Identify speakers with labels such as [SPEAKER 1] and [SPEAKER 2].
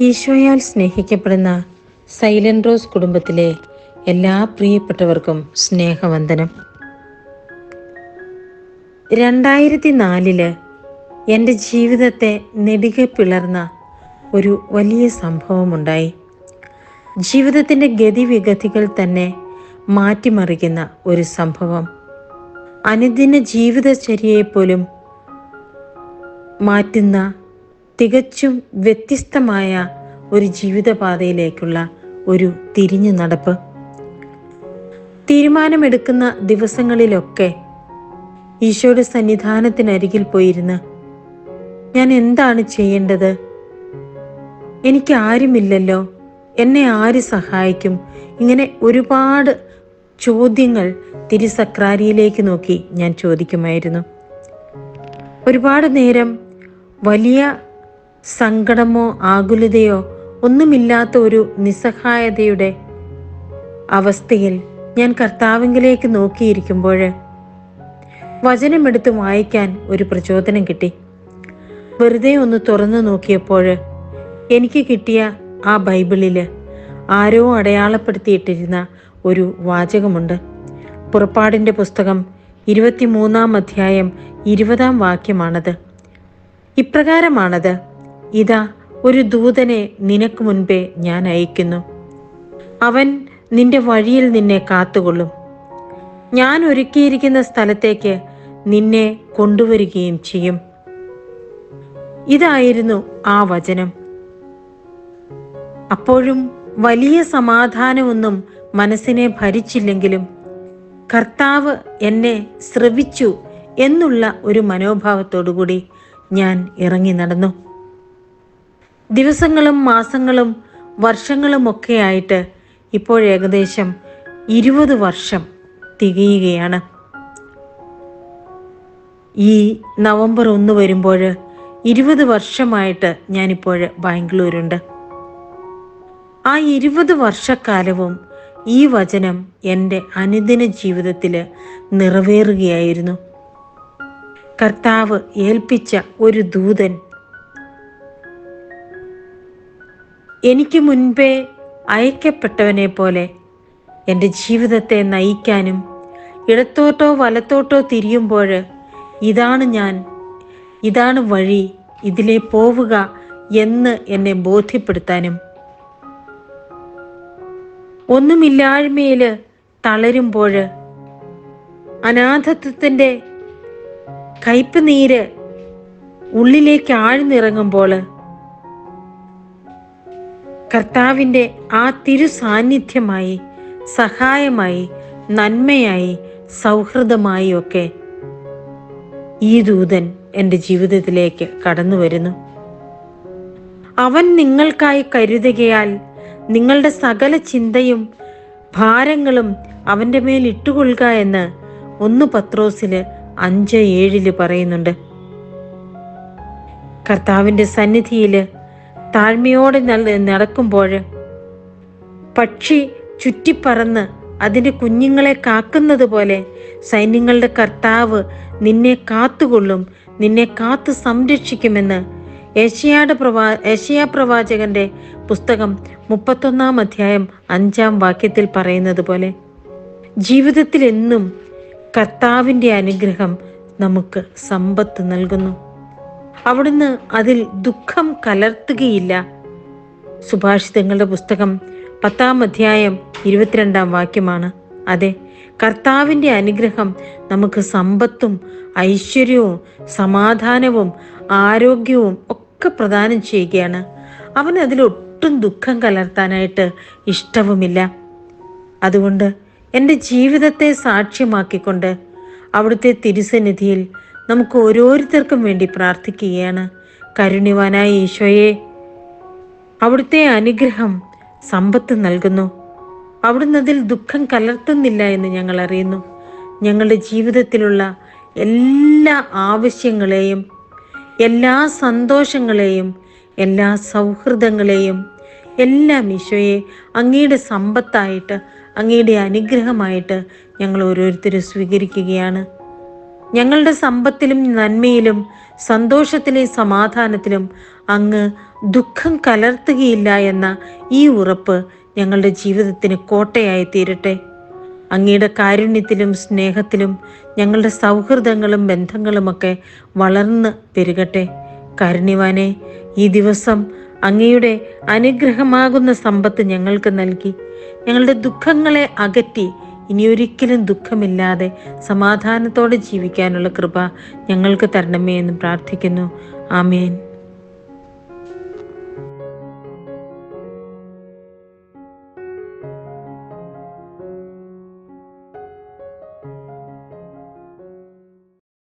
[SPEAKER 1] ഈശോയാൽ സ്നേഹിക്കപ്പെടുന്ന silent rose കുടുംബത്തിലെ എല്ലാ പ്രിയപ്പെട്ടവർക്കും സ്നേഹവന്ദനം. രണ്ടായിരത്തി നാലിൽ എന്റെ ജീവിതത്തെ നെടുകെ പിളർന്ന ഒരു വലിയ സംഭവമുണ്ടായി. ജീവിതത്തിന്റെ ഗതിവിഗതികൾ തന്നെ മാറ്റിമറിക്കുന്ന ഒരു സംഭവം. അനുദിന ജീവിതചര്യയെപ്പോലും മാറ്റുന്ന തികച്ചും വ്യത്യസ്തമായ ഒരു ജീവിതപാതയിലേക്കുള്ള ഒരു തിരിഞ്ഞു നടപ്പ്. തീരുമാനമെടുക്കുന്ന ദിവസങ്ങളിലൊക്കെ ഈശോയുടെ സന്നിധാനത്തിനരികിൽ പോയിരുന്ന് ഞാൻ എന്താണ് ചെയ്യേണ്ടത്? എനിക്ക് ആരുമില്ലല്ലോ? എന്നെ ആര് സഹായിക്കും? ഇങ്ങനെ ഒരുപാട് ചോദ്യങ്ങൾ തിരുസക്രാരിയിലേക്ക് നോക്കി ഞാൻ ചോദിക്കുമായിരുന്നു. ഒരുപാട് നേരം വലിയ സങ്കടമോ ആകുലതയോ ഒന്നുമില്ലാത്ത ഒരു നിസ്സഹായതയുടെ അവസ്ഥയിൽ ഞാൻ കർത്താവിങ്കിലേക്ക് നോക്കിയിരിക്കുമ്പോൾ വചനമെടുത്ത് വായിക്കാൻ ഒരു പ്രചോദനം കിട്ടി. വെറുതെ ഒന്ന് തുറന്നു നോക്കിയപ്പോൾ എനിക്ക് കിട്ടിയ ആ ബൈബിളിൽ ആരോ അടയാളപ്പെടുത്തിയിട്ടിരുന്ന ഒരു വാചകമുണ്ട്. പുറപ്പാടിന്റെ പുസ്തകം ഇരുപത്തിമൂന്നാം അധ്യായം ഇരുപതാം വാക്യമാണത്. ഇപ്രകാരമാണത്. ഇതാ ഒരു ദൂതനെ നിനക്ക് മുൻപേ ഞാൻ അയക്കുന്നു. അവൻ നിന്റെ വഴിയിൽ നിന്നെ കാത്തുകൊള്ളും. ഞാൻ ഒരുക്കിയിരിക്കുന്ന സ്ഥലത്തേക്ക് നിന്നെ കൊണ്ടുവരികയും ചെയ്യും. ഇതായിരുന്നു ആ വചനം. അപ്പോഴും വലിയ സമാധാനമൊന്നും മനസ്സിനെ ഭരിച്ചില്ലെങ്കിലും കർത്താവ് എന്നെ ശ്രവിച്ചു എന്നുള്ള ഒരു മനോഭാവത്തോടുകൂടി ഞാൻ ഇറങ്ങി നടന്നു. ദിവസങ്ങളും മാസങ്ങളും വർഷങ്ങളുമൊക്കെ ആയിട്ട് ഇപ്പോൾ ഏകദേശം ഇരുപത് വർഷം തികയുകയാണ്. ഈ നവംബർ ഒന്ന് വരുമ്പോൾ ഇരുപത് വർഷമായിട്ട് ഞാനിപ്പോൾ ബാംഗ്ലൂരുണ്ട്. ആ ഇരുപത് വർഷക്കാലവും ഈ വചനം എന്റെ അനുദിന ജീവിതത്തിൽ നിറവേറുകയായിരുന്നു. കർത്താവ് ഏൽപ്പിച്ച ഒരു ദൂതൻ എനിക്ക് മുൻപേ അയക്കപ്പെട്ടവനെ പോലെ എന്റെ ജീവിതത്തെ നയിക്കാനും ഇടത്തോട്ടോ വലത്തോട്ടോ തിരിയുമ്പോൾ ഇതാണ് ഞാൻ ഇതാണ് വഴി ഇതിലെ പോവുക എന്ന് എന്നെ ബോധ്യപ്പെടുത്താനും. ഒന്നുമില്ലായ്മയിൽ തളരുമ്പോൾ അനാഥത്വത്തിന്റെ കയ്പ് നീര് ഉള്ളിലേക്ക് ആഴ്ന്നിറങ്ങുമ്പോൾ കർത്താവിന്റെ ആ തിരു സാന്നിധ്യമായി സഹായമായി നന്മയായി സൗഹൃദമായി ഒക്കെ ഈ ദൂതൻ എന്റെ ജീവിതത്തിലേക്ക് കടന്നു വരുന്നു. അവൻ നിങ്ങൾക്കായി കരുതുകയാൽ നിങ്ങളുടെ സകല ചിന്തയും ഭാരങ്ങളും അവന്റെ മേൽ ഇട്ടുകൊള്ളുക എന്ന് ഒന്ന് പത്രോസിൽ അഞ്ച് ഏഴിൽ പറയുന്നുണ്ട്. കർത്താവിന്റെ സന്നിധിയിൽ താഴ്മയോടെ നടക്കുമ്പോൾ പക്ഷി ചുറ്റിപ്പറന്ന് അതിന്റെ കുഞ്ഞുങ്ങളെ കാക്കുന്നത് പോലെ സൈന്യങ്ങളുടെ കർത്താവ് നിന്നെ കാത്തുകൊള്ളും നിന്നെ കാത്തു സംരക്ഷിക്കുമെന്ന് ഏഷ്യാട് പ്രവാ ഏഷ്യാ പ്രവാചകന്റെ പുസ്തകം മുപ്പത്തൊന്നാം അധ്യായം അഞ്ചാം വാക്യത്തിൽ പറയുന്നത് പോലെ ജീവിതത്തിൽ എന്നും കർത്താവിന്റെ അനുഗ്രഹം നമുക്ക് സമ്പത്ത് നൽകുന്നു. അവിടുന്ന് അതിൽ ദുഃഖം കലർത്തുകയില്ല. സുഭാഷിതങ്ങളുടെ പുസ്തകം പത്താം അധ്യായം ഇരുപത്തിരണ്ടാം വാക്യമാണ്. അതെ കർത്താവിന്റെ അനുഗ്രഹം നമുക്ക് സമ്പത്തും ഐശ്വര്യവും സമാധാനവും ആരോഗ്യവും ഒക്കെ പ്രദാനം ചെയ്യുകയാണ്. അവൻ അതിലൊട്ടും ദുഃഖം കലർത്താനായിട്ട് ഇഷ്ടവുമില്ല. അതുകൊണ്ട് എന്റെ ജീവിതത്തെ സാക്ഷ്യമാക്കിക്കൊണ്ട് അവിടുത്തെ തിരുസന്നിധിയിൽ നമുക്ക് ഓരോരുത്തർക്കും വേണ്ടി പ്രാർത്ഥിക്കുകയാണ്. കരുണ്യവാനായ ഈശോയെ അവിടുത്തെ അനുഗ്രഹം സമ്പത്ത് നൽകുന്നു. അവിടുന്ന് അതിൽ ദുഃഖം കലർത്തുന്നില്ല എന്ന് ഞങ്ങൾ അറിയുന്നു. ഞങ്ങളുടെ ജീവിതത്തിലുള്ള എല്ലാ ആവശ്യങ്ങളെയും എല്ലാ സന്തോഷങ്ങളെയും എല്ലാ സൗഹൃദങ്ങളെയും എല്ലാം ഈശോയെ അങ്ങയുടെ സമ്പത്തായിട്ട് അങ്ങയുടെ അനുഗ്രഹമായിട്ട് ഞങ്ങൾ ഓരോരുത്തരും സ്വീകരിക്കുകയാണ്. ഞങ്ങളുടെ സമ്പത്തിലും നന്മയിലും സന്തോഷത്തിലെ സമാധാനത്തിലും അങ്ങ് ദുഃഖം കലർത്തുകയില്ല എന്ന ഈ ഉറപ്പ് ഞങ്ങളുടെ ജീവിതത്തിന് കോട്ടയായി തീരട്ടെ. അങ്ങയുടെ കാരുണ്യത്തിലും സ്നേഹത്തിലും ഞങ്ങളുടെ സൗഹൃദങ്ങളും ബന്ധങ്ങളുമൊക്കെ വളർന്ന് പെരുകട്ടെ. കാരുണ്യവാനെ ഈ ദിവസം അങ്ങയുടെ അനുഗ്രഹമാകുന്ന സമ്പത്ത് ഞങ്ങൾക്ക് നൽകി. ഞങ്ങളുടെ ദുഃഖങ്ങളെ അകറ്റി ഇനിയൊരിക്കലും ദുഃഖമില്ലാതെ സമാധാനത്തോടെ ജീവിക്കാനുള്ള കൃപ ഞങ്ങൾക്ക് തരണമേ എന്ന് പ്രാർത്ഥിക്കുന്നു. ആമേൻ.